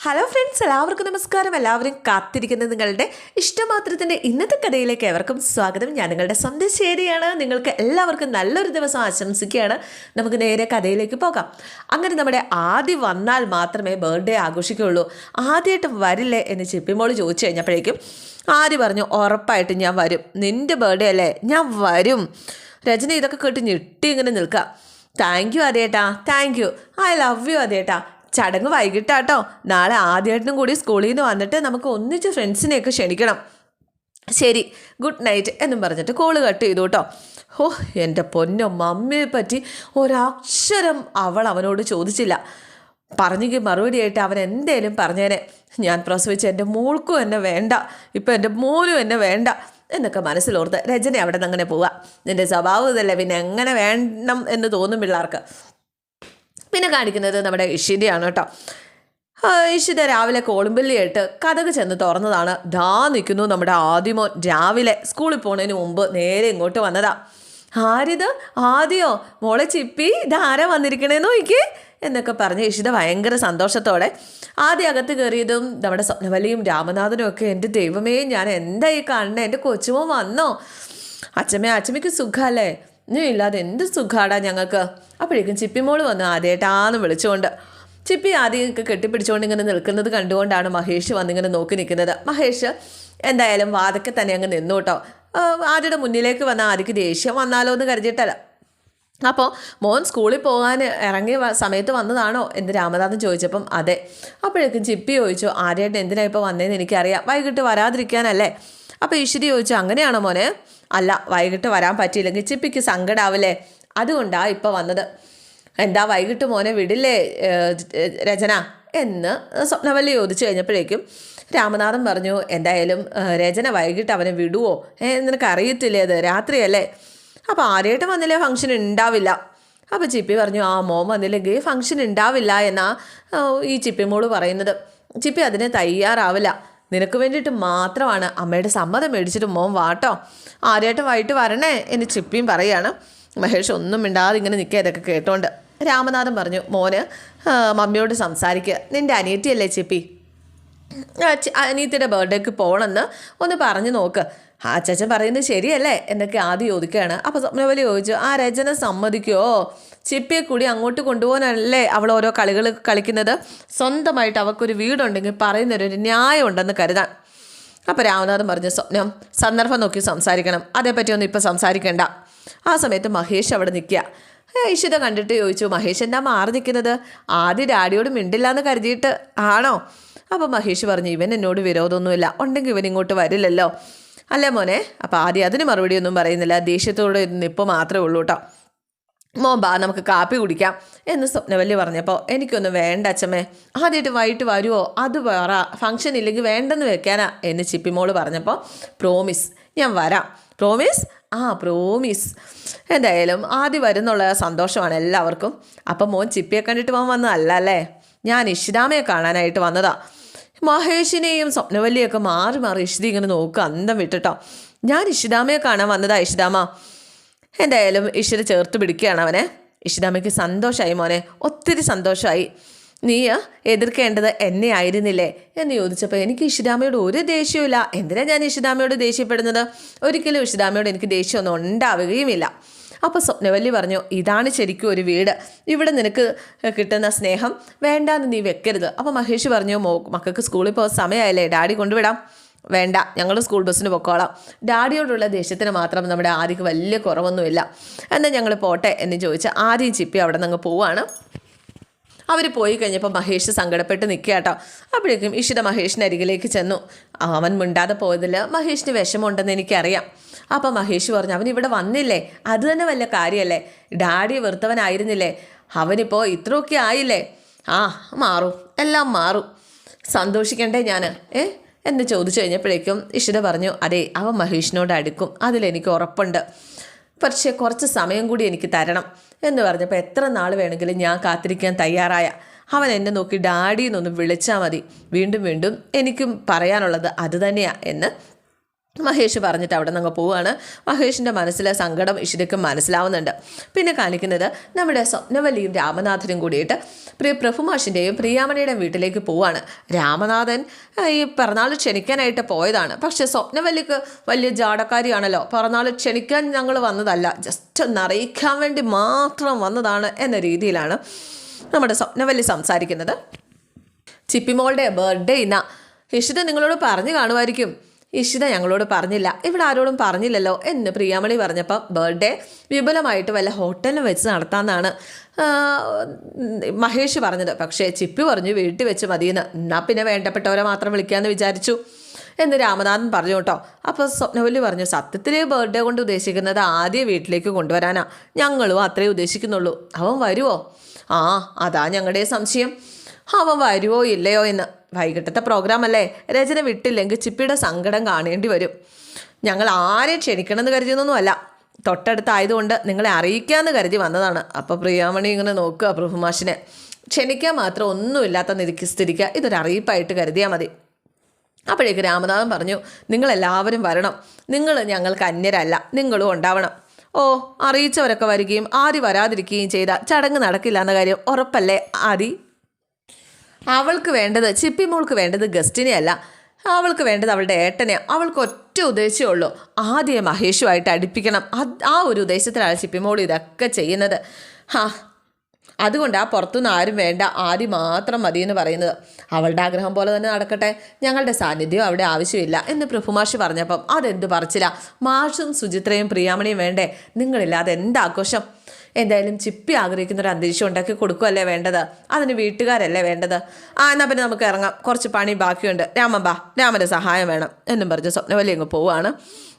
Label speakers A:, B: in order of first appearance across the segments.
A: Hello friends എല്ലാവർക്കും നമസ്കാരം. എല്ലാവരും കാത്തിരിക്കുന്ന നിങ്ങളുടെ ഇഷ്ടമാത്രത്തിന്റെ ഇന്നത്തെ കഥയിലേക്ക് എവർക്കും സ്വാഗതം. ഞാൻ നിങ്ങളുടെ സ്വന്തം ശരിയാണ്. നിങ്ങൾക്ക് എല്ലാവർക്കും നല്ലൊരു ദിവസം ആശംസിക്കുകയാണ്. നമുക്ക് നേരെ കഥയിലേക്ക് പോകാം. അങ്ങനെ നമ്മുടെ ആദ്യം വന്നാൽ മാത്രമേ ബർത്ത്ഡേ ആഘോഷിക്കുകയുള്ളൂ. ആദ്യമായിട്ട് വരില്ലേ എന്ന് ചിപ്പിമോൾ ചോദിച്ചു കഴിഞ്ഞപ്പോഴേക്കും ആദ്യം പറഞ്ഞു ഉറപ്പായിട്ട് ഞാൻ വരും. നിന്റെ ബർത്ത്ഡേ അല്ലേ? ഞാൻ വരും. രജനി ഇതൊക്കെ കേട്ട് ഞെട്ടി ഇങ്ങനെ നിൽക്കാം thank you അതേട്ടാ thank you I love you അതേട്ടാ ചടങ്ങ് വൈകിട്ടാട്ടോ. നാളെ ആദ്യമായിട്ടും കൂടി സ്കൂളിൽ നിന്ന് വന്നിട്ട് നമുക്ക് ഒന്നിച്ച് ഫ്രണ്ട്സിനെയൊക്കെ ക്ഷണിക്കണം. ശരി ഗുഡ് നൈറ്റ് എന്നും പറഞ്ഞിട്ട് കോൾ കട്ട് ചെയ്തു കേട്ടോ ഓ എന്റെ പൊന്നോ മമ്മിയെ പറ്റി ഒരക്ഷരം അവൾ അവനോട് ചോദിച്ചില്ല. പറഞ്ഞെങ്കിൽ മറുപടിയായിട്ട് അവൻ എന്തേലും പറഞ്ഞേനെ. ഞാൻ പ്രസവിച്ച എന്റെ മോൾക്കും എന്നെ വേണ്ട. ഇപ്പം എന്റെ മോനും എന്നെ വേണ്ട എന്നൊക്കെ മനസ്സിലോർത്ത് രജന അവിടെ നിന്ന് അങ്ങനെ പോവുക നിന്റെ സ്വഭാവം ഇതല്ലേ പിന്നെ എങ്ങനെ വേണം എന്ന് തോന്നും പിള്ളേർക്ക്. പിന്നെ കാണിക്കുന്നത് നമ്മുടെ ഇഷിതയാണ് കേട്ടോ. ഇഷിത രാവിലെ കോളുമ്പല്ലിയായിട്ട് കഥക് ചെന്ന് തുറന്നതാണ്. ദാ നിൽക്കുന്നു നമ്മുടെ ആദ്യമോ രാവിലെ സ്കൂളിൽ പോണതിന് മുമ്പ് നേരെ ഇങ്ങോട്ട് വന്നതാ. ആരിത്? ആദ്യോ? മോളെ ചിപ്പി ഇതാരാ വന്നിരിക്കണേന്ന് നോക്കി എന്നൊക്കെ പറഞ്ഞ് ഇഷിത ഭയങ്കര സന്തോഷത്തോടെ ആദ്യം അകത്ത് കയറിയതും നമ്മുടെ സ്വപ്നവലിയും രാമനാഥനും ഒക്കെ എന്റെ ദൈവമേ ഞാൻ എന്തായി കാണണേ എന്റെ കൊച്ചുമോ വന്നോ? അച്ഛമ്മേ അച്ഛമ്മയ്ക്ക് സുഖമല്ലേ നീ ഇല്ലാതെ എന്ത് സുഖാടാ ഞങ്ങൾക്ക്? അപ്പോഴേക്കും ചിപ്പിമോൾ വന്ന് ആദ്യമായിട്ടാന്ന് വിളിച്ചുകൊണ്ട്. ചിപ്പി ആദ്യമൊക്കെ കെട്ടിപ്പിടിച്ചുകൊണ്ട് ഇങ്ങനെ നിൽക്കുന്നത് കണ്ടുകൊണ്ടാണ് മഹേഷ് വന്നിങ്ങനെ നോക്കി നിൽക്കുന്നത്. മഹേഷ് എന്തായാലും വാതൊക്കെ തന്നെ അങ്ങ് നിന്നു കേട്ടോ. ആദ്യയുടെ മുന്നിലേക്ക് വന്ന ആദ്യക്ക് ദേഷ്യം വന്നാലോ എന്ന് കരുതിയിട്ടല്ല. അപ്പോൾ മോൻ സ്കൂളിൽ പോകാൻ ഇറങ്ങിയ സമയത്ത് വന്നതാണോ എന്ന് രാമനാഥൻ ചോദിച്ചപ്പം അതെ. അപ്പോഴേക്കും ചിപ്പി ചോദിച്ചു ആദ്യമായിട്ട് എന്തിനാണ് ഇപ്പോൾ വന്നതെന്ന് എനിക്കറിയാം. വൈകിട്ട് വരാതിരിക്കാനല്ലേ? അപ്പോൾ ഈശ്വരി ചോദിച്ചു അങ്ങനെയാണോ മോനെ? അല്ല വൈകിട്ട് വരാൻ പറ്റിയില്ലെങ്കിൽ ചിപ്പിക്ക് സങ്കടാവില്ലേ? അതുകൊണ്ടാണ് ഇപ്പോൾ വന്നത്. എന്താ വൈകിട്ട് മോനെ വിടില്ലേ രചന? എന്ന് സ്വപ്നവല്ലി ചോദിച്ചു കഴിഞ്ഞപ്പോഴേക്കും രാമനാഥൻ പറഞ്ഞു എന്തായാലും രചന വൈകിട്ട് അവനെ വിടുവോ? ഏ നിനക്ക് അറിയത്തില്ലേ അത്? രാത്രിയല്ലേ? അപ്പോൾ ആരായിട്ടും വന്നില്ലേ ഫംഗ്ഷൻ ഉണ്ടാവില്ല അപ്പോൾ ചിപ്പി പറഞ്ഞു ആ മോൻ വന്നില്ലെങ്കിൽ ഫംഗ്ഷൻ ഉണ്ടാവില്ല എന്നാ ഈ ചിപ്പി മോൾ പറയുന്നത്. ചിപ്പി അതിന് തയ്യാറാവില്ല. നിനക്ക് വേണ്ടിയിട്ട് മാത്രമാണ് അമ്മയുടെ സമ്മതം മേടിച്ചിട്ട് മോൻ വാട്ടോ ആരെയായിട്ട് വൈകിട്ട് വരണേ എന്ന് ചിപ്പിയും പറയാണ് മഹേഷ് ഒന്നും മിണ്ടാതെ ഇങ്ങനെ നിൽക്കുക ഇതൊക്കെ കേട്ടോണ്ട്. രാമനാഥൻ പറഞ്ഞു മോന് മമ്മിയോട് സംസാരിക്കുക നിന്റെ അനിയത്തിയല്ലേ ചിപ്പി? അനിയത്തിയുടെ ബർത്ത്ഡേക്ക് പോകണമെന്ന് ഒന്ന് പറഞ്ഞു നോക്ക്. ആ അച്ചാച്ചൻ പറയുന്നത് ശരിയല്ലേ? എന്നൊക്കെ ആദ്യം ചോദിക്കുകയാണ്. അപ്പോൾ സ്വപ്നവലി ചോദിച്ചു ആ രചന സമ്മതിക്കുമോ ചിപ്പിയെ കൂടി അങ്ങോട്ട് കൊണ്ടുപോകാനല്ലേ അവൾ ഓരോ കളികൾ കളിക്കുന്നത്? സ്വന്തമായിട്ട് അവൾക്കൊരു വീടുണ്ടെങ്കിൽ പറയുന്നൊരു ന്യായം ഉണ്ടെന്ന് കരുതാൻ. അപ്പോൾ രാമനാഥൻ പറഞ്ഞു സ്വപ്നം സന്ദർഭം നോക്കി സംസാരിക്കണം. അതേപ്പറ്റി ഒന്നും ഇപ്പോൾ സംസാരിക്കണ്ട. ആ സമയത്ത് മഹേഷ് അവിടെ നിൽക്കുക. ഇഷിത കണ്ടിട്ട് ചോദിച്ചു മഹേഷ് എന്താ മാറി നിൽക്കുന്നത്? ആദ്യം ഡാഡിയോട് മിണ്ടില്ല എന്ന് കരുതിയിട്ട് ആണോ? അപ്പോൾ മഹേഷ് പറഞ്ഞു ഇവൻ എന്നോട് വിരോധമൊന്നുമില്ല. ഉണ്ടെങ്കിൽ ഇവൻ ഇങ്ങോട്ട് വരില്ലല്ലോ. അല്ലേ മോനെ? അപ്പോൾ ആദ്യം അതിന് മറുപടി ഒന്നും പറയുന്നില്ല. ദേഷ്യത്തോടെ നിപ്പ് മാത്രമേ ഉള്ളൂ കേട്ടോ മോൻ ബാ നമുക്ക് കാപ്പി കുടിക്കാം എന്ന് സ്വപ്നവല്ലി പറഞ്ഞപ്പോൾ എനിക്കൊന്നും വേണ്ട അച്ഛമ്മേ. ആദ്യമായിട്ട് വൈകിട്ട് വരുമോ അത് പറ. ഫംഗ്ഷൻ ഇല്ലെങ്കിൽ വേണ്ടെന്ന് വെക്കാനാ. എന്ന് ചിപ്പിമോൾ പറഞ്ഞപ്പോൾ പ്രോമിസ് ഞാൻ വരാം. പ്രോമിസ് ആ പ്രോമിസ് എന്തായാലും ആദ്യം വരുന്നുള്ള സന്തോഷമാണ് എല്ലാവർക്കും. അപ്പം മോൻ ചിപ്പിയെ കണ്ടിട്ട് പോകാൻ വന്നതല്ല അല്ലേ? ഞാൻ ഇഷിതാമയെ കാണാനായിട്ട് വന്നതാ. മഹേഷിനെയും സ്വപ്നവല്ലിയൊക്കെ മാറി മാറി ഇഷിത ഇങ്ങനെ നോക്കുക അന്തം വിട്ടിട്ടോ. ഞാൻ ഇഷിതാമയെ കാണാൻ വന്നതാ ഇഷിതാമ. എന്തായാലും ഇഷിത ചേർത്ത് പിടിക്കുകയാണ് അവനെ. ഇഷിതാമയ്ക്ക് സന്തോഷമായി മോനെ. ഒത്തിരി സന്തോഷമായി നീ എതിർക്കേണ്ടത് എന്നെ ആയിരുന്നില്ലേ എന്ന് ചോദിച്ചപ്പോൾ എനിക്ക് ഇഷിതാമയോട് ഒരു ദേഷ്യമില്ല എന്തിനാ ഞാൻ ഇഷിതാമയോട് ദേഷ്യപ്പെടുന്നത്? ഒരിക്കലും ഇഷിതാമയോട് എനിക്ക് ദേഷ്യമൊന്നും ഉണ്ടാവുകയുമില്ല. അപ്പോൾ സ്വപ്നവല്ലി പറഞ്ഞു ഇതാണ് ശരിക്കും ഒരു വീട്. ഇവിടെ നിനക്ക് കിട്ടുന്ന സ്നേഹം വേണ്ടാന്ന് നീ വെക്കരുത്. അപ്പോൾ മഹേഷ് പറഞ്ഞു മക്കൾക്ക് സ്കൂളിൽ പോകാൻ സമയമായില്ലേ ഡാഡി കൊണ്ടുവിടാം. വേണ്ട ഞങ്ങൾ സ്കൂൾ ബസ്സിന് പൊക്കോളാം. ഡാഡിയോടുള്ള ദേഷ്യത്തിന് മാത്രം നമ്മുടെ ആദിക്ക് വലിയ കുറവൊന്നുമില്ല. എന്നാൽ ഞങ്ങൾ പോട്ടെ എന്ന് ചോദിച്ച് ആദ്യം ചിപ്പി അവിടെ നിന്ന് അങ്ങ് പോവാണ്. അവർ പോയി കഴിഞ്ഞപ്പോൾ മഹേഷ് സങ്കടപ്പെട്ട് നിൽക്കുക കേട്ടോ. അപ്പോഴേക്കും ഇഷിത മഹേഷിന്റെ അരികിലേക്ക് ചെന്നു. അവൻ മിണ്ടാതെ പോയതിൽ മഹേഷിന് വിഷമമുണ്ടെന്ന് എനിക്കറിയാം. അപ്പോൾ മഹേഷ് പറഞ്ഞു അവൻ ഇവിടെ വന്നില്ലേ? അത് തന്നെ വല്ല കാര്യമല്ലേ? ഡാഡി വെറുത്തവനായിരുന്നില്ലേ? അവനിപ്പോൾ ഇത്രയൊക്കെ ആയില്ലേ? ആ മാറും. എല്ലാം മാറും. സന്തോഷിക്കണ്ടേ ഞാൻ? ഏ? എന്ന് ചോദിച്ചു കഴിഞ്ഞപ്പോഴേക്കും ഇഷിത പറഞ്ഞു അതെ അവൻ മഹേഷിനോട് അടുക്കും. അതിലെനിക്ക് ഉറപ്പുണ്ട്. പക്ഷേ കുറച്ച് സമയം കൂടി എനിക്ക് തരണം എന്ന് പറഞ്ഞപ്പോൾ എത്ര നാൾ വേണമെങ്കിലും ഞാൻ കാത്തിരിക്കാൻ തയ്യാറായ. അവൻ എന്നെ നോക്കി ഡാഡി എന്നൊന്ന് വിളിച്ചാൽ മതി. വീണ്ടും വീണ്ടും എനിക്കും പറയാനുള്ളത് അത് തന്നെയാണ് എന്ന് മഹേഷ് പറഞ്ഞിട്ട് അവിടെ നിന്ന് പോവുകയാണ് മഹേഷിന്റെ മനസ്സിലെ സങ്കടം ഇഷിതയ്ക്ക് മനസ്സിലാവുന്നുണ്ട്. പിന്നെ കാണിക്കുന്നത് നമ്മുടെ സ്വപ്നവല്ലിയും രാമനാഥനും കൂടിയിട്ട് പ്രിയ പ്രഭുമാഷിന്റെയും പ്രിയാമണിയുടെയും വീട്ടിലേക്ക് പോവുകയാണ് രാമനാഥൻ ഈ പിറന്നാൾ ക്ഷണിക്കാനായിട്ട് പോയതാണ്. പക്ഷെ സ്വപ്നവല്ലിക്ക് വലിയ ജാടക്കാരിയാണല്ലോ. പിറന്നാൾ ക്ഷണിക്കാൻ ഞങ്ങൾ വന്നതല്ല. ജസ്റ്റ് ഒന്ന് അറിയിക്കാൻ വേണ്ടി മാത്രം വന്നതാണ് എന്ന രീതിയിലാണ് നമ്മുടെ സ്വപ്നവല്ലി സംസാരിക്കുന്നത്. ചിപ്പിമോളുടെ ബർത്ത്ഡേ ഇന്ന. ഇഷിത നിങ്ങളോട് പറഞ്ഞു കാണുമായിരിക്കും. ഇഷിത ഞങ്ങളോട് പറഞ്ഞില്ല. ഇവിടെ ആരോടും പറഞ്ഞില്ലല്ലോ എന്ന് പ്രിയാമണി പറഞ്ഞപ്പം ബർത്ത്ഡേ വിപുലമായിട്ട് വല്ല ഹോട്ടലിൽ വെച്ച് നടത്താമെന്നാണ് മഹേഷ് പറഞ്ഞത്. പക്ഷേ ചിപ്പി പറഞ്ഞു വീട്ടിൽ വെച്ച് മതിയെന്ന്. എന്നാൽ പിന്നെ വേണ്ടപ്പെട്ടവരെ മാത്രം വിളിക്കാമെന്ന് വിചാരിച്ചു എന്ന് രാമനാഥൻ പറഞ്ഞു കേട്ടോ. അപ്പോൾ സ്വപ്നവല്ലി പറഞ്ഞു സത്യത്തിൽ ബർത്ത്ഡേ കൊണ്ട് ഉദ്ദേശിക്കുന്നത് ആദ്യം വീട്ടിലേക്ക് കൊണ്ടുവരാനാ. ഞങ്ങളും അത്രേ ഉദ്ദേശിക്കുന്നുള്ളൂ. അവൻ വരുമോ ആ അതാ ഞങ്ങളുടെ സംശയം. അവൻ വരുമോ ഇല്ലയോ എന്ന്. വൈകിട്ടത്തെ പ്രോഗ്രാം അല്ലേ? രചന വിട്ടില്ലെങ്കിൽ ചിപ്പിയുടെ സങ്കടം കാണേണ്ടി വരും. ഞങ്ങൾ ആരെയും ക്ഷണിക്കണമെന്ന് കരുതിയൊന്നുമല്ല തൊട്ടടുത്തായതുകൊണ്ട് നിങ്ങളെ അറിയിക്കാമെന്ന് കരുതി വന്നതാണ്. അപ്പോൾ പ്രിയാമണി ഇങ്ങനെ നോക്കുക പ്രഭുമാഷിനെ. ക്ഷണിക്കാൻ മാത്രം ഒന്നുമില്ലാത്ത നിധിക്ക് സ്ഥിരിക്കുക ഇതൊരു അറിയിപ്പായിട്ട് കരുതിയാൽ മതി. അപ്പോഴേക്ക് രാമനാഥൻ പറഞ്ഞു നിങ്ങളെല്ലാവരും വരണം. നിങ്ങൾ ഞങ്ങൾക്ക് അന്യരല്ല. നിങ്ങളും ഉണ്ടാവണം. ഓ അറിയിച്ചവരൊക്കെ വരികയും ആര് വരാതിരിക്കുകയും ചെയ്ത ചടങ്ങ് നടക്കില്ല എന്ന കാര്യം ഉറപ്പല്ലേ ആദി? അവൾക്ക് വേണ്ടത് ചിപ്പി മോൾക്ക് വേണ്ടത് ഗസ്റ്റിനെ അല്ല അവൾക്ക് വേണ്ടത് അവളുടെ ഏട്ടനെ. അവൾക്ക് ഒറ്റ ഉദ്ദേശമേ ഉള്ളൂ. ആദ്യം മഹേഷുമായിട്ട് അടുപ്പിക്കണം. ആ ഒരു ഉദ്ദേശത്തിലാണ് ചിപ്പിമോൾ ഇതൊക്കെ ചെയ്യുന്നത്. ഹാ. അതുകൊണ്ട് ആ പുറത്തുനിന്ന് ആരും വേണ്ട. ആദ്യം മാത്രം മതി എന്ന് പറയുന്നത്. അവളുടെ ആഗ്രഹം പോലെ തന്നെ നടക്കട്ടെ. ഞങ്ങളുടെ സാന്നിധ്യം അവിടെ ആവശ്യമില്ല എന്ന് പ്രഭുമാഷ് പറഞ്ഞപ്പം അതെന്ത് പറച്ചില്ല മാഷും സുചിത്രയും പ്രിയാമണിയും വേണ്ടേ? നിങ്ങളില്ലാതെ എന്ത് ആഘോഷം? എന്തായാലും ചിപ്പി ആഗ്രഹിക്കുന്ന ഒരു അന്തരീക്ഷം ഉണ്ടാക്കി കൊടുക്കുകയല്ലേ വേണ്ടത്? അതിന് വീട്ടുകാരല്ലേ വേണ്ടത്? ആ എന്നാൽ പിന്നെ നമുക്ക് ഇറങ്ങാം. കുറച്ച് പണി ബാക്കിയുണ്ട്. രാമൻ ബാ രാമന്റെ സഹായം വേണം എന്നും പറഞ്ഞ് വലിയ അങ്ങ് പോവാണ്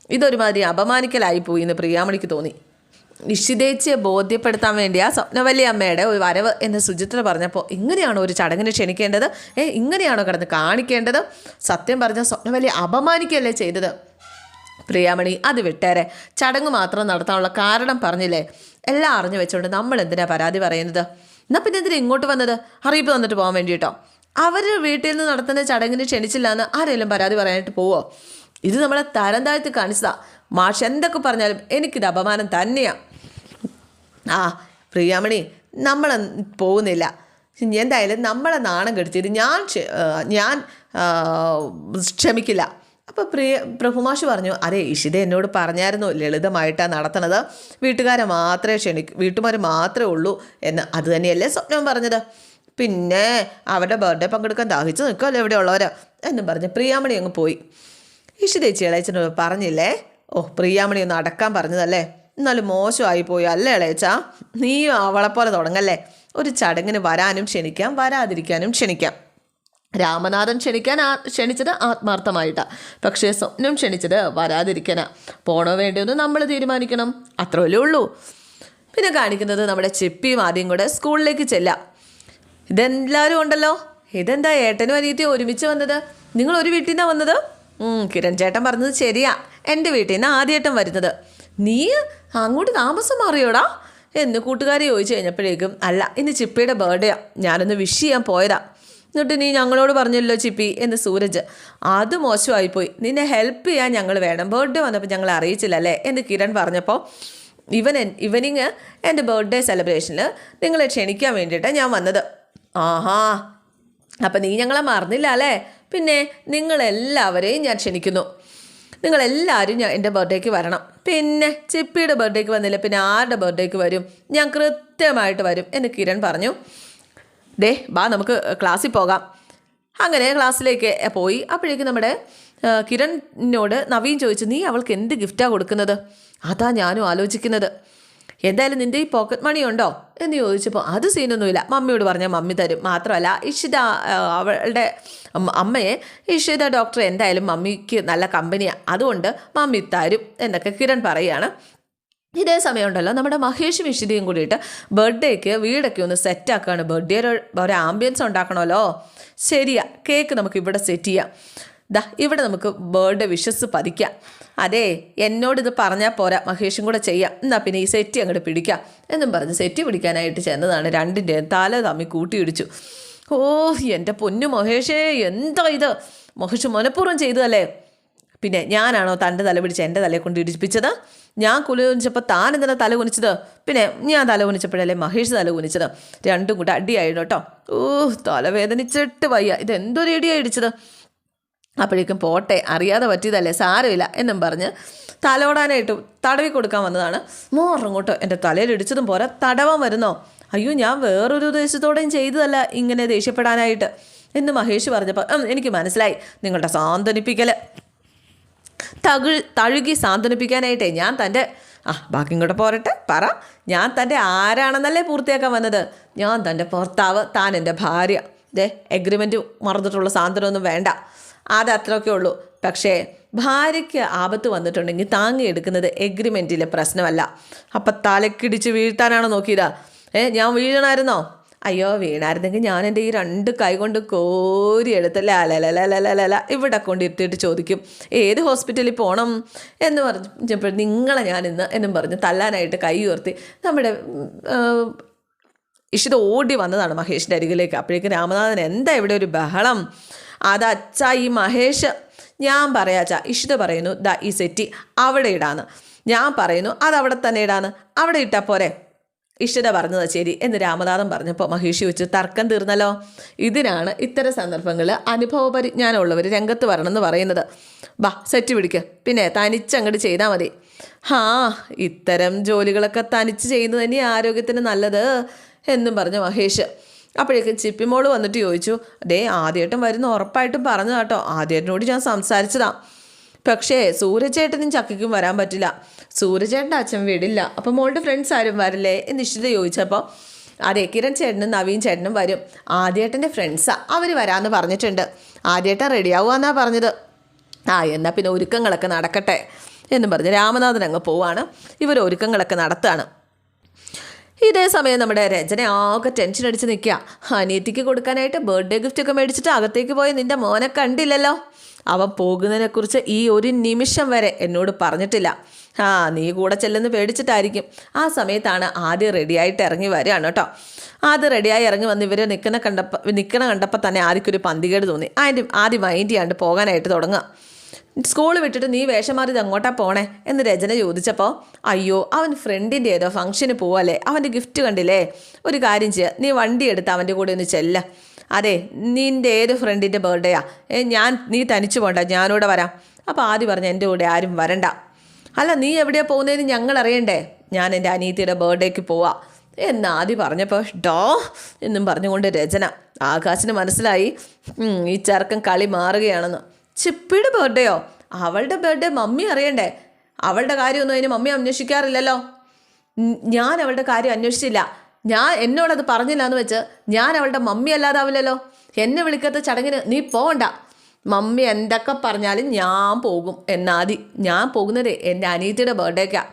A: ഇതൊരുമാതിരി അപമാനിക്കലായി പോയി എന്ന് പ്രിയാമണിക്ക് തോന്നി. നിശ്ചിതേച്ചിയെ ബോധ്യപ്പെടുത്താൻ വേണ്ടി ആ സ്വപ്നവല്ലി അമ്മയുടെ ഒരു വരവ് എന്ന് സുജിത്ര പറഞ്ഞപ്പോൾ ഇങ്ങനെയാണോ ഒരു ചടങ്ങിന് ക്ഷണിക്കേണ്ടത്? ഏ ഇങ്ങനെയാണോ കിടന്ന് കാണിക്കേണ്ടത്? സത്യം പറഞ്ഞ സ്വപ്നവല്ലി അപമാനിക്കുകയല്ലേ ചെയ്തത്? പ്രിയാമണി അത് വിട്ടേരെ. ചടങ്ങ് മാത്രം നടത്താനുള്ള കാരണം പറഞ്ഞില്ലേ? എല്ലാം അറിഞ്ഞു വെച്ചുകൊണ്ട് നമ്മൾ എന്തിനാ പരാതി പറയുന്നത്? എന്നാൽ പിന്നെ എന്തിനാ ഇങ്ങോട്ട് വന്നത്? അറിയിപ്പ് തന്നിട്ട് പോകാൻ വേണ്ടിയിട്ടോ? അവർ വീട്ടിൽ നിന്ന് നടത്തുന്ന ചടങ്ങിന് ക്ഷണിച്ചില്ല എന്ന് ആരെങ്കിലും പരാതി പറയാനായിട്ട് പോവോ? ഇത് നമ്മളെ തരം താഴ്ത്തി കാണിച്ചതാ. മാഷ് എന്തൊക്കെ പറഞ്ഞാലും എനിക്കിത് അപമാനം തന്നെയാണ് ആ പ്രിയാമണി നമ്മൾ പോകുന്നില്ല. എന്തായാലും നമ്മളെ നാണം കെടുത്തിയത് ഞാൻ ഞാൻ ക്ഷമിക്കില്ല. അപ്പോൾ പ്രിയ പ്രഭുമാഷ് പറഞ്ഞു അരേ ഇഷിത എന്നോട് പറഞ്ഞായിരുന്നു ലളിതമായിട്ടാണ് നടത്തണത്. വീട്ടുകാരെ മാത്രമേ ക്ഷണി വീട്ടുമാർ മാത്രമേ ഉള്ളൂ എന്ന്. അത് തന്നെയല്ലേ സ്വപ്നം പറഞ്ഞത്? പിന്നെ അവരുടെ ബർത്ത്ഡേ പങ്കെടുക്കാൻ ദാഹിച്ച് നിൽക്കുമല്ലോ ഇവിടെ ഉള്ളവർ എന്നും പറഞ്ഞ് പ്രിയാമണി അങ്ങ് പോയി. ഇഷിതേച്ചി ഇളയച്ചനോട് പറഞ്ഞില്ലേ? ഓ പ്രിയാമണി ഒന്ന് അടക്കാൻ പറഞ്ഞതല്ലേ? എന്നാലും മോശമായി പോയി അല്ലേ ഇളയച്ച? നീയും അവളെപ്പോലെ പോലെ തുടങ്ങല്ലേ? ഒരു ചടങ്ങിന് വരാനും ക്ഷണിക്കാം വരാതിരിക്കാനും ക്ഷണിക്കാം. രാമനാഥൻ ക്ഷണിക്കാൻ ആ ക്ഷണിച്ചത് ആത്മാർത്ഥമായിട്ടാണ് പക്ഷേ സ്വപ്നം ക്ഷണിച്ചത് വരാതിരിക്കാനാ. പോണോ വേണ്ടിയൊന്ന് നമ്മൾ തീരുമാനിക്കണം. അത്രയല്ലേ ഉള്ളൂ. പിന്നെ കാണിക്കുന്നത് നമ്മുടെ ചെപ്പിയും ആദ്യം കൂടെ സ്കൂളിലേക്ക് ചെല്ലാം. ഇതെല്ലാവരും ഉണ്ടല്ലോ. ഇതെന്താ ഏട്ടനും അനിയത്തിയും ഒരുമിച്ച് വന്നത്? നിങ്ങൾ ഒരു വീട്ടിൽ നിന്നാണ് വന്നത്? കിരൺ ചേട്ടൻ പറഞ്ഞത് ശരിയാ. എന്റെ വീട്ടിൽ നിന്ന് ആദ്യമായിട്ടും വരുന്നത്. നീ അങ്ങോട്ട് താമസം മാറിയോടാ? എന്ന് കൂട്ടുകാരെ ചോദിച്ചു കഴിഞ്ഞപ്പോഴേക്കും അല്ല ഇന്ന് ചിപ്പിയുടെ ബർത്ത്ഡേയാ. ഞാനൊന്ന് വിഷ് ചെയ്യാൻ പോയതാ. എന്നിട്ട് നീ ഞങ്ങളോട് പറഞ്ഞല്ലോ ചിപ്പി എന്ന് സൂരജ്. അത് മോശമായിപ്പോയി. നിന്നെ ഹെൽപ്പ് ചെയ്യാൻ ഞങ്ങൾ വേണം. ബർത്ത്ഡേ വന്നപ്പോൾ ഞങ്ങൾ അറിയിച്ചില്ല അല്ലേ എന്ന് കിരൺ പറഞ്ഞപ്പോൾ ഇവൻ ഇവനിങ് എന്റെ ബർത്ത്ഡേ സെലിബ്രേഷനിൽ നിങ്ങളെ ക്ഷണിക്കാൻ വേണ്ടിയിട്ടാണ് ഞാൻ വന്നത്. ആഹാ. അപ്പം നീ ഞങ്ങളെ മറന്നില്ല അല്ലേ? പിന്നെ നിങ്ങളെല്ലാവരെയും ഞാൻ ക്ഷണിക്കുന്നു. നിങ്ങളെല്ലാവരും ഞാൻ എന്റെ ബർത്ത്ഡേക്ക് വരണം. പിന്നെ ചിപ്പിയുടെ ബർത്ത്ഡേക്ക് വന്നില്ല. പിന്നെ ആരുടെ ബർത്ത്ഡേക്ക് വരും? ഞാൻ കൃത്യമായിട്ട് വരും. എന്ന് കിരൺ പറഞ്ഞു. ദേ ബാ നമുക്ക് ക്ലാസ്സിൽ പോകാം. അങ്ങനെ ക്ലാസ്സിലേക്ക് പോയി. അപ്പോഴേക്ക് നമ്മുടെ കിരണിനോട് നവീൻ ചോദിച്ചു നീ അവൾക്ക് എന്ത് ഗിഫ്റ്റാണ് കൊടുക്കുന്നത്? അതാ ഞാനും ആലോചിക്കുന്നത്. എന്തായാലും നിന്റെ ഈ പോക്കറ്റ് മണി ഉണ്ടോ? എന്ന് ചോദിച്ചപ്പോൾ അത് സീനൊന്നുമില്ല. മമ്മിയോട് പറഞ്ഞാൽ മമ്മി തരും. മാത്രമല്ല ഇഷിത അവളുടെ അമ്മയെ ഇഷിത ഡോക്ടർ എന്തായാലും മമ്മിക്ക് നല്ല കമ്പനിയാണ് അതുകൊണ്ട് മമ്മി തരും എന്നൊക്കെ കിരൺ പറയുകയാണ്. ഇതേ സമയം ഉണ്ടല്ലോ നമ്മുടെ മഹേഷ് വിശുദ്ധിയും കൂടിയിട്ട് ബർത്ത്ഡേക്ക് വീടൊക്കെ ഒന്ന് സെറ്റാക്കുകയാണ് ബർത്ത്ഡേ ഒരു ആംബിയൻസ് ഉണ്ടാക്കണമല്ലോ. ശരിയാ കേക്ക് നമുക്ക് ഇവിടെ സെറ്റ് ചെയ്യാം. ദാ ഇവിടെ നമുക്ക് ബർത്ത്ഡേ വിഷസ് പതിക്കാം. അതെ എന്നോട് ഇത് പറഞ്ഞാൽ പോരാ മഹേഷും കൂടെ ചെയ്യാം. എന്നാൽ പിന്നെ ഈ സെറ്റി അങ്ങോട്ട് പിടിക്കാം. എന്നും പറഞ്ഞ് സെറ്റി പിടിക്കാനായിട്ട് ചെന്നതാണ്. രണ്ടിന്റെയും തല തമ്മി കൂട്ടിയിടിച്ചു. ഓ എന്റെ പൊന്നു മഹേഷേ എന്താ ഇത്? മഹേഷ് മനഃപൂർവം ചെയ്തതല്ലേ? പിന്നെ ഞാനാണോ തന്റെ തല പിടിച്ച് എന്റെ തലയെ കൊണ്ട് ഇടിപ്പിച്ചത്? ഞാൻ കുല കുനിച്ചപ്പോൾ താൻ എന്തിനാ തല കുനിച്ചത്? പിന്നെ ഞാൻ തല കുനിച്ചപ്പോഴല്ലേ മഹേഷ് തല കുനിച്ചത്? രണ്ടും കൂടെ അടിയായിരുന്നു കേട്ടോ. ഓ തലവേദനിച്ചിട്ട് വയ്യ. ഇത് എന്തൊരു ഇടിയാണ് ഇടിച്ചത് അപ്പോഴേക്കും പോട്ടെ അറിയാതെ പറ്റിയതല്ലേ സാരമില്ല എന്നും പറഞ്ഞ് തലോടാനായിട്ട് തടവി കൊടുക്കാൻ വന്നതാണ്. മോറിങ്ങോട്ടോ എന്റെ തലയിൽ ഇടിച്ചതും പോരാ തടവാൻ വരുന്നോ? അയ്യോ ഞാൻ വേറൊരു ഉദ്ദേശത്തോടെയും ചെയ്തതല്ല ഇങ്ങനെ ദേഷ്യപ്പെടാനായിട്ട് എന്ന് മഹേഷ് പറഞ്ഞപ്പോൾ എനിക്ക് മനസ്സിലായി നിങ്ങളുടെ സാന്ത്വനിപ്പിക്കൽ തകു തഴുകി സാന്ത്വനിപ്പിക്കാനായിട്ടേ ഞാൻ തന്റെ ആ ബാക്കി കൂടെ പോരട്ടെ പറ. ഞാൻ തന്റെ ആരാണെന്നല്ലേ പൂർത്തിയാക്കാൻ വന്നത്? ഞാൻ തന്റെ ഭർത്താവ് താൻ എന്റെ ഭാര്യ. ദേ എഗ്രിമെന്റ് മറന്നിട്ടുള്ള സാന്ത്വനമൊന്നും വേണ്ട. അത് അത്രയൊക്കെ ഉള്ളൂ. പക്ഷേ ഭാര്യയ്ക്ക് ആപത്ത് വന്നിട്ടുണ്ടെങ്കിൽ താങ്ങിയെടുക്കുന്നത് എഗ്രിമെന്റിലെ പ്രശ്നമല്ല. അപ്പം തലക്കിടിച്ച് വീഴ്ത്താനാണോ നോക്കിയതാ? ഏ ഞാൻ വീഴണമായിരുന്നോ അയ്യോ വീണായിരുന്നെങ്കിൽ ഞാൻ എന്റെ ഈ രണ്ട് കൈ കൊണ്ട് കോരി എടുത്ത് അലലലലലല ഇവിടെ കൊണ്ടിരുത്തിയിട്ട് ചോദിക്കും ഏത് ഹോസ്പിറ്റലിൽ പോകണം എന്ന് പറഞ്ഞപ്പോൾ നിങ്ങളെ ഞാൻ ഇന്ന് എന്നും പറഞ്ഞ് തല്ലാനായിട്ട് കൈ ഉയർത്തി നമ്മുടെ ഇഷിത് ഓടി വന്നതാണ് മഹേഷിന്റെ അരികിലേക്ക്. അപ്പോഴേക്കും രാമനാഥൻ എന്താ ഇവിടെ ഒരു ബഹളം? അത് അച്ഛ ഈ മഹേഷ്. ഞാൻ പറയാച്ച ഇഷിത പറയുന്നു ദ ഈ സെറ്റി അവിടെ ഇടാന്ന്. ഞാൻ പറയുന്നു അത് അവിടെ തന്നെ ഇടാന്ന്. അവിടെ ഇട്ടാൽ പോരെ. ഇഷിത പറഞ്ഞത് ശരി എന്ന് രാമനാഥൻ പറഞ്ഞപ്പോൾ മഹേഷി വെച്ച് തർക്കം തീർന്നല്ലോ? ഇതിനാണ് ഇത്തരം സന്ദർഭങ്ങളിൽ അനുഭവ പരിജ്ഞാനമുള്ളവർ രംഗത്ത് വരണമെന്ന് പറയുന്നത്. ബാ സെറ്റ് പിടിക്കുക പിന്നെ തനിച്ചങ്ങോട്ട് ചെയ്താൽ മതി. ഹാ ഇത്തരം ജോലികളൊക്കെ തനിച്ച് ചെയ്യുന്നത് തന്നെ ആരോഗ്യത്തിന് നല്ലത് എന്നും പറഞ്ഞു മഹേഷ്. അപ്പോഴേക്കും ചിപ്പിമോൾ വന്നിട്ട് ചോദിച്ചു അതേ ആദ്യമായിട്ടും വരുന്ന ഉറപ്പായിട്ടും പറഞ്ഞു കേട്ടോ ആദ്യേട്ടനോട് ഞാൻ സംസാരിച്ചതാ. പക്ഷേ സൂര്യചേട്ടനും ചക്കയ്ക്കും വരാൻ പറ്റില്ല. സൂര്യചേട്ടന്റെ അച്ഛൻ വിടില്ല. അപ്പം മോളുടെ ഫ്രണ്ട്സ് ആരും വരില്ലേ എന്ന് നിശ്ചിത ചോദിച്ചപ്പോൾ അതെ കിരൺ ചേട്ടനും നവീൻ ചേട്ടനും വരും. ആദ്യേട്ടന്റെ ഫ്രണ്ട്സാ അവർ വരാമെന്ന് പറഞ്ഞിട്ടുണ്ട്. ആദ്യേട്ടൻ റെഡിയാവുകയെന്നാണ് പറഞ്ഞത്. ആ എന്നാൽ പിന്നെ ഒരുക്കങ്ങളൊക്കെ നടക്കട്ടെ എന്നും പറഞ്ഞ് രാമനാഥൻ അങ്ങ് പോവാണ്. ഇവർ ഒരുക്കങ്ങളൊക്കെ നടത്തുകയാണ്. ഇതേ സമയം നമ്മുടെ രചന ആകെ ടെൻഷൻ അടിച്ച് നിൽക്കുക. അനിയത്തിക്ക് കൊടുക്കാനായിട്ട് ബർത്ത്ഡേ ഗിഫ്റ്റ് ഒക്കെ മേടിച്ചിട്ട് അകത്തേക്ക് പോയി നിന്റെ മോനെ കണ്ടില്ലല്ലോ. അവൻ പോകുന്നതിനെക്കുറിച്ച് ഈ ഒരു നിമിഷം വരെ എന്നോട് പറഞ്ഞിട്ടില്ല. ആ നീ കൂടെ ചെല്ലെന്ന് പേടിച്ചിട്ടായിരിക്കും. ആ സമയത്താണ് ആദ്യം റെഡിയായിട്ട് ഇറങ്ങി വരികയാണ് കേട്ടോ. ആദ്യം റെഡിയായി ഇറങ്ങി വന്ന് ഇവരെ നിൽക്കുന്ന കണ്ടപ്പോൾ നിൽക്കണ കണ്ടപ്പോൾ തന്നെ ആദ്യക്കൊരു പന്തികേട് തോന്നി. ആദ്യം ആദ്യം മൈൻഡ് ചെയ്യാണ്ട് പോകാനായിട്ട് തുടങ്ങുക. സ്കൂൾ വിട്ടിട്ട് നീ വേഷം മാറി അങ്ങോട്ടാ പോണേ? എന്ന് രചന ചോദിച്ചപ്പോൾ അയ്യോ അവൻ ഫ്രണ്ടിന്റെ ഏതോ ഫംഗ്ഷന് പോവല്ലേ? അവന്റെ ഗിഫ്റ്റ് കണ്ടില്ലേ? ഒരു കാര്യം ചെയ്യുക നീ വണ്ടി എടുത്ത് അവന്റെ കൂടെ ഒന്ന് ചെല്ല. അതെ നിന്റെ ഏത് ഫ്രണ്ടിന്റെ ബർത്ത്ഡേയാ ഞാൻ നീ തനിച്ചു പോണ്ട ഞാനിവിടെ വരാം. അപ്പോൾ ആദ്യം പറഞ്ഞ എന്റെ കൂടെ ആരും വരണ്ട. അല്ല നീ എവിടെയാണ് പോകുന്നതെന്ന് ഞങ്ങൾ അറിയണ്ടേ? ഞാൻ എന്റെ അനിയത്തിയുടെ ബർത്ത്ഡേക്ക് പോവാ. എന്ന് ആദ്യം പറഞ്ഞപ്പോൾ ഡോ എന്നും പറഞ്ഞുകൊണ്ട് രചന ആകാശിന് മനസ്സിലായി. ഈ ചെറുക്കൻ കളി മാറുകയാണെന്ന്. ചിപ്പിയുടെ ബർത്ത്ഡേയോ അവളുടെ ബർത്ത്ഡേ മമ്മി അറിയണ്ടേ? അവളുടെ കാര്യമൊന്നും അതിന് മമ്മി അന്വേഷിക്കാറില്ലല്ലോ. ഞാൻ അവളുടെ കാര്യം അന്വേഷിച്ചില്ല. ഞാൻ എന്നോടത് പറഞ്ഞില്ല എന്ന് വെച്ച് ഞാൻ അവളുടെ മമ്മി അല്ലാതാവില്ലല്ലോ. എന്നെ വിളിക്കാത്ത ചടങ്ങിന് നീ പോകണ്ട മമ്മി എന്തൊക്കെ പറഞ്ഞാലും ഞാൻ പോകും. എന്നാദി ഞാൻ പോകുന്നത് എന്റെ അനീത്തിയുടെ ബർത്ത്ഡേക്കാണ്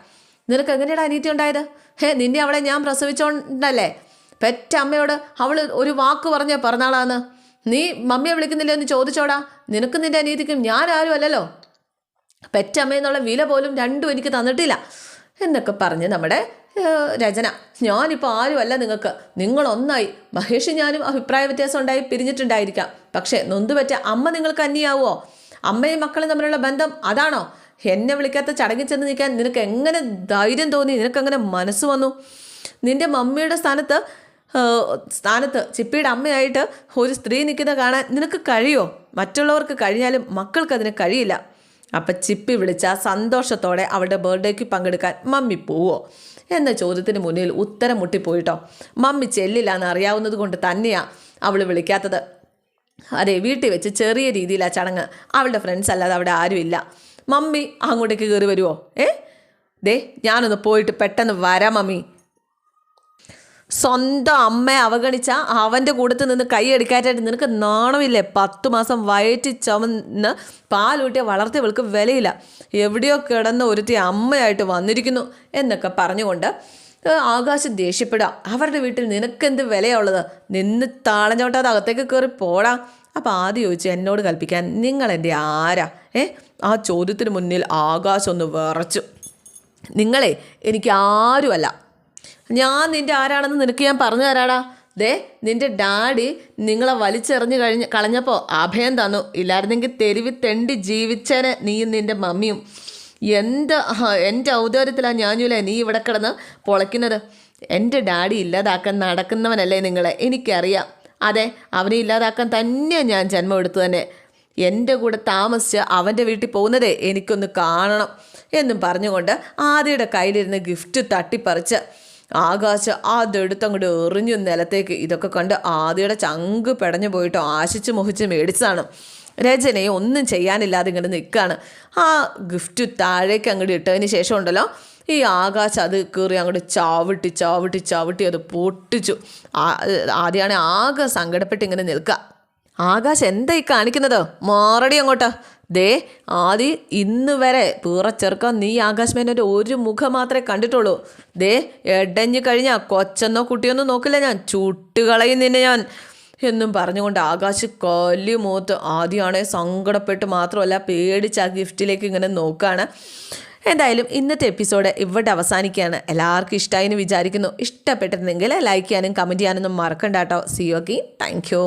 A: നിനക്ക് എങ്ങനെയാണ് അനീത്തി ഉണ്ടായത്? ഹേ നിന്നെ അവളെ ഞാൻ പ്രസവിച്ചോണ്ടല്ലേ? പെറ്റ അമ്മയോട് അവൾ ഒരു വാക്ക് പറഞ്ഞ പിറന്നാളാന്ന്. നീ മമ്മിയെ വിളിക്കുന്നില്ല എന്ന് ചോദിച്ചോടാ. നിനക്കും നിന്റെ അനീതിക്കും ഞാൻ ആരും അല്ലല്ലോ. പെറ്റമ്മയെന്നുള്ള വില പോലും രണ്ടും എനിക്ക് തന്നിട്ടില്ല. എന്നൊക്കെ പറഞ്ഞ് നമ്മുടെ രചന. ഞാനിപ്പോൾ ആരുമല്ല നിങ്ങൾക്ക്. നിങ്ങളൊന്നായി. മഹേഷ് ഞാനും അഭിപ്രായ വ്യത്യാസം ഉണ്ടായി പിരിഞ്ഞിട്ടുണ്ടായിരിക്കാം. പക്ഷേ നൊന്തുപറ്റ അമ്മ നിങ്ങൾക്ക് അന്യാവോ അമ്മയും മക്കളും തമ്മിലുള്ള ബന്ധം അതാണോ? എന്നെ വിളിക്കാത്ത ചടങ്ങിൽ ചെന്ന് നിൽക്കാൻ നിനക്ക് എങ്ങനെ ധൈര്യം തോന്നി? നിനക്കെങ്ങനെ മനസ്സ് വന്നു? നിന്റെ മമ്മിയുടെ സ്ഥാനത്ത് സ്ഥാനത്ത് ചിപ്പിയുടെ അമ്മയായിട്ട് ഒരു സ്ത്രീ നിൽക്കുന്ന കാണാൻ നിനക്ക് കഴിയോ? മറ്റുള്ളവർക്ക് കഴിഞ്ഞാലും മക്കൾക്ക് അതിന് കഴിയില്ല. അപ്പം ചിപ്പി വിളിച്ച സന്തോഷത്തോടെ അവളുടെ ബർത്ത്ഡേക്ക് പങ്കെടുക്കാൻ മമ്മി പോവോ? എന്ന ചോദ്യത്തിന് മുന്നിൽ ഉത്തരം മുട്ടിപ്പോയിട്ടോ. മമ്മി ചെല്ലില്ല എന്ന് അറിയാവുന്നത് കൊണ്ട് തന്നെയാണ് അവൾ വിളിക്കാത്തത്. അതെ വീട്ടിൽ വെച്ച് ചെറിയ രീതിയിലാ ചടങ്ങ്. അവളുടെ ഫ്രണ്ട്സ് അല്ലാതെ അവിടെ ആരുമില്ല മമ്മി അങ്ങോട്ടേക്ക് കയറി വരുമോ ഏ? ദേ ഞാനൊന്ന് പോയിട്ട് പെട്ടെന്ന് വരാം മമ്മി. സ്വന്തം അമ്മയെ അവഗണിച്ച അവന്റെ കൂടത്ത് നിന്ന് കൈയടിക്കാറ്റായിട്ട് നിനക്ക് നാണമില്ലേ? പത്ത് മാസം വയറ്റി ചുമന്ന് പാലൂട്ടിയ വളർത്തിയവൾക്ക് വിലയില്ല. എവിടെയോ കിടന്ന് ഒരുത്തി അമ്മയായിട്ട് വന്നിരിക്കുന്നു എന്നൊക്കെ പറഞ്ഞുകൊണ്ട് ആകാശം ദേഷ്യപ്പെടുക. അവരുടെ വീട്ടിൽ നിനക്കെന്ത് വിലയുള്ളത് നിന്ന് താളം ചവിട്ടാതെ അകത്തേക്ക് കയറി പോടാ. അപ്പോൾ ആദ്യം ചോദിച്ചു എന്നോട് കൽപ്പിക്കാൻ നിങ്ങൾ എന്റെ ആരാ? ഏ ആ ചോദ്യത്തിന് മുന്നിൽ ആകാശം ഒന്ന് വിറച്ചു. നിങ്ങളെ എനിക്ക് ആരുമല്ല. ഞാൻ നിന്റെ ആരാണെന്ന് നിനക്ക് ഞാൻ പറഞ്ഞു തരാടാ. ദേ നിന്റെ ഡാഡി നിങ്ങളെ വലിച്ചെറിഞ്ഞു കഴിഞ്ഞ് കളഞ്ഞപ്പോൾ അഭയം തന്നു. ഇല്ലായിരുന്നെങ്കിൽ തെരുവി തെണ്ടി ജീവിച്ചേനെ നീയും നിന്റെ മമ്മിയും. എന്ത് എന്റെ ഔദാര്യത്തിലാണ് ഞാനുല്ലേ നീ ഇവിടെ കിടന്ന് പൊളയ്ക്കുന്നത്? എന്റെ ഡാഡി ഇല്ലാതാക്കാൻ നടക്കുന്നവനല്ലേ നിങ്ങളെ? എനിക്കറിയാം. അതെ അവനെ ഇല്ലാതാക്കാൻ തന്നെയാണ് ഞാൻ ജന്മം എടുത്തു തന്നെ എന്റെ കൂടെ താമസിച്ച് അവന്റെ വീട്ടിൽ പോകുന്നതേ എനിക്കൊന്ന് കാണണം എന്നും പറഞ്ഞുകൊണ്ട് ആദ്യയുടെ കയ്യിലിരുന്ന് ഗിഫ്റ്റ് തട്ടിപ്പറിച്ച് ആകാശ് അതെടുത്തങ്ങോട്ട് എറിഞ്ഞു നിലത്തേക്ക്. ഇതൊക്കെ കണ്ട് ആദ്യയുടെ ചങ്ക് പെടഞ്ഞു പോയിട്ടോ ആശിച്ച് മുഹിച്ച് മേടിച്ചതാണ്. രചനയെ ഒന്നും ചെയ്യാനില്ലാതെ ഇങ്ങനെ നിൽക്കുകയാണ് ആ ഗിഫ്റ്റ് താഴേക്ക് അങ്ങോട്ട് ഇട്ടതിന് ശേഷം ഉണ്ടല്ലോ ഈ ആകാശം അത് കയറി അങ്ങോട്ട് ചാവിട്ടി ചാവിട്ടി ചാവിട്ടി അത് പൊട്ടിച്ചു. ആ ആദ്യമാണ് ആകെ സങ്കടപ്പെട്ട് ഇങ്ങനെ നിൽക്കുക. ആകാശ് എന്തായി കാണിക്കുന്നത്? മാറടി അങ്ങോട്ട്. ദേ ആദി ഇന്ന് വരെ ചെറുക്കാൻ നീ ആകാശ് മേനോന്റെ ഒരു മുഖം മാത്രമേ കണ്ടിട്ടുള്ളൂ. ദേ എടഞ്ഞു കഴിഞ്ഞാൽ കൊച്ചെന്നോ കുട്ടിയൊന്നും നോക്കില്ല ഞാൻ. ചുട്ടുകളയും നിന്നെ ഞാൻ. എന്നും പറഞ്ഞുകൊണ്ട് ആകാശ് കൊല്ലി മൂത്ത് ആദ്യമാണെ സങ്കടപ്പെട്ട് മാത്രമല്ല പേടിച്ച് ആ ഗിഫ്റ്റിലേക്ക് ഇങ്ങനെ നോക്കുകയാണ് എന്തായാലും ഇന്നത്തെ എപ്പിസോഡ് ഇവിടെ അവസാനിക്കുകയാണ്. എല്ലാവർക്കും ഇഷ്ടമായി എന്ന് വിചാരിക്കുന്നു. ഇഷ്ടപ്പെട്ടിരുന്നെങ്കിൽ ലൈക്ക് ചെയ്യാനും കമന്റ് ചെയ്യാനൊന്നും മറക്കണ്ട കേട്ടോ. C okay thank you